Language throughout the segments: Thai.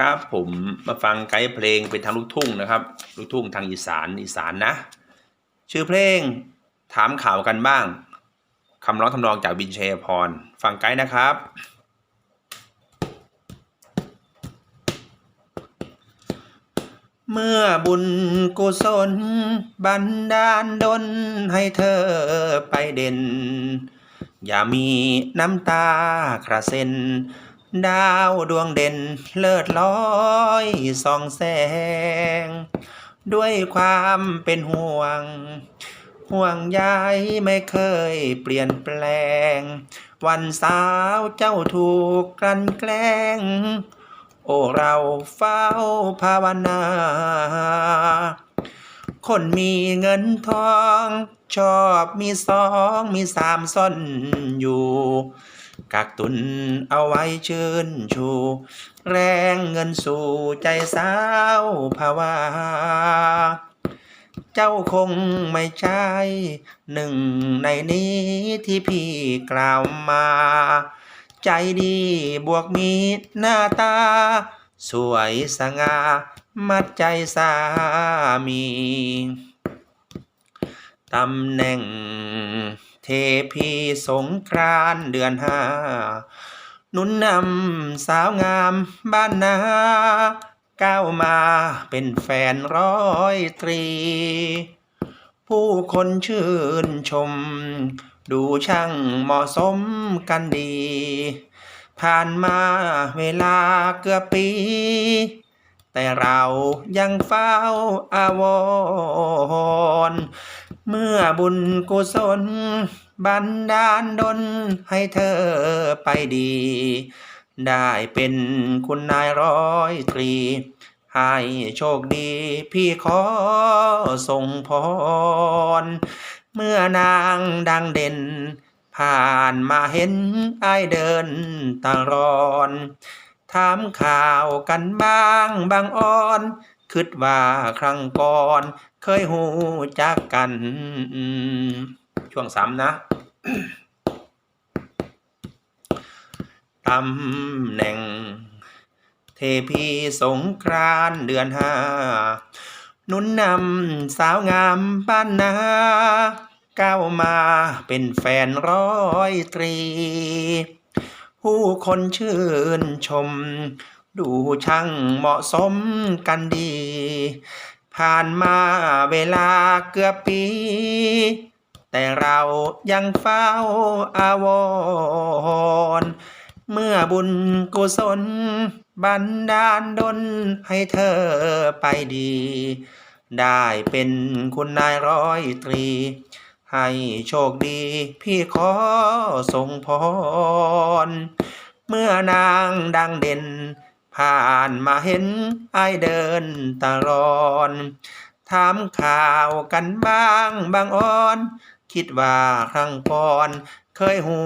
ครับผมมาฟังไกด์เพลงเป็นทางลูกทุ่งนะครับ ลูกทุ่งทางอีสานอีสานนะ ชื่อเพลงถามข่าวกันบ้างคำร้องทำนองจากบินเชยพร ฟังไกด์นะครับ เมื่อบุญกุศล บันดาลดลให้เธอไปเด่น อย่ามีน้ำตาคระเซ็น ดาวดวงเด่นเลิศลอยส่องแสง ด้วยความเป็นห่วง ห่วงใยไม่เคยเปลี่ยนแปลง วันสาวเจ้าถูกกลั่นแกล้ง โอ้เราเฝ้าภาวนา คนมีเงินทอง ชอบมีสองมีสามซ่อนอยู่กักตุนเอาไว้ชื่นชู แรงเงินสู่ใจสาวภาวา เจ้าคงไม่ใช่หนึ่งในนี้ที่พี่กล่าวมา ใจดีบวกมีหน้าตา สวยสง่า มัดใจสามี ตำแหน่งเทพีสงกรานต์เดือนห้าหนุนนำสาวงามบ้านนาก้าวมาเป็นแฟนร้อยตรี ผู้คนชื่นชม ดูช่างเหมาะสมกันดี ผ่านมาเวลาเกือบปี แต่เรายังเฝ้าอาวร เมื่อบุญกุศล บันดาลดลให้เธอไปดี ได้เป็นคุณนายร้อยตรี ให้โชคดีพี่ขอส่งพร เมื่อนางดังเด่น ผ่านมาเห็นไอเดินตางรอน ถามข่าวกันบ้างบางอ่อนคิดว่าครั้งก่อนเคยหูจักกัน ช่วงสามนะตำแหน่ง เทพีสงกรานเดือนห้านุนนำสาวงามบ้านนาก้าวมาเป็นแฟนร้อยตรี ผู้คนชื่นชม ดูช่างเหมาะสมกันดี ผ่านมาเวลาเกือบปี แต่เรายังเฝ้าอาวรเมื่อบุญกุศล บันดาลดลให้เธอไปดี ได้เป็นคุณนายร้อยตรี ให้โชคดีพี่ขอส่งพร เมื่อนางดังเด่น ผ่านมาเห็นไอเดินตลอดถามข่าวกันบ้างบางอ่อน คิดว่าครั้งก่อนเคยหู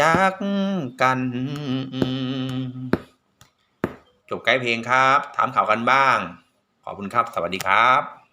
จักกัน จบไกด์เพลงครับ ถามข่าวกันบ้าง ขอบคุณครับ สวัสดีครับ